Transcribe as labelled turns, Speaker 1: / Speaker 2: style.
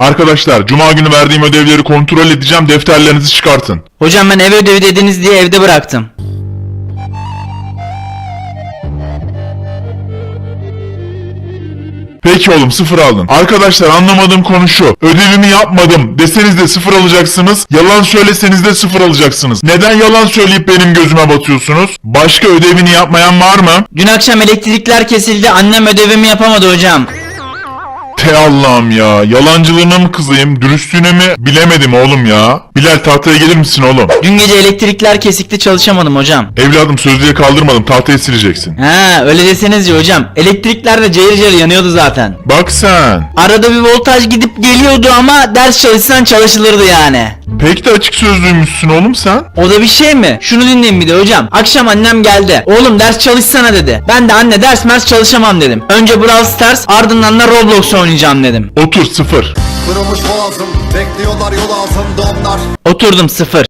Speaker 1: Arkadaşlar cuma günü verdiğim ödevleri kontrol edeceğim defterlerinizi çıkartın.
Speaker 2: Hocam ben ev ödevi dediniz diye evde bıraktım.
Speaker 1: Peki oğlum sıfır aldın. Arkadaşlar anlamadığım konu şu. Ödevimi yapmadım deseniz de sıfır alacaksınız. Yalan söyleseniz de sıfır alacaksınız. Neden yalan söyleyip benim gözüme batıyorsunuz? Başka ödevini yapmayan var mı?
Speaker 2: Dün akşam elektrikler kesildi annem ödevimi yapamadı hocam.
Speaker 1: Te Allah'ım ya. Yalancılığına mı kızayım, dürüstlüğüne mi bilemedim oğlum ya. Bilal tahtaya gelir misin oğlum?
Speaker 2: Dün gece elektrikler kesikti çalışamadım hocam.
Speaker 1: Evladım sözlüğe kaldırmadım tahtayı sileceksin.
Speaker 2: Ha öyle deseniz ya hocam. Elektrikler de cayır cayır yanıyordu zaten.
Speaker 1: Bak sen.
Speaker 2: Arada bir voltaj gidip geliyordu ama ders çalışsan çalışılırdı yani.
Speaker 1: Pek de açık sözlüymüşsün oğlum sen.
Speaker 2: O da bir şey mi? Şunu dinleyin bir de hocam. Akşam annem geldi. Oğlum ders çalışsana dedi. Ben de anne ders mers çalışamam dedim. Önce Brawl Stars ardından da Roblox oynayacağım dedim.
Speaker 1: Otur sıfır.
Speaker 3: Kırılmış boğazım Bekliyorlar yol altında onlar
Speaker 2: Oturdum sıfır.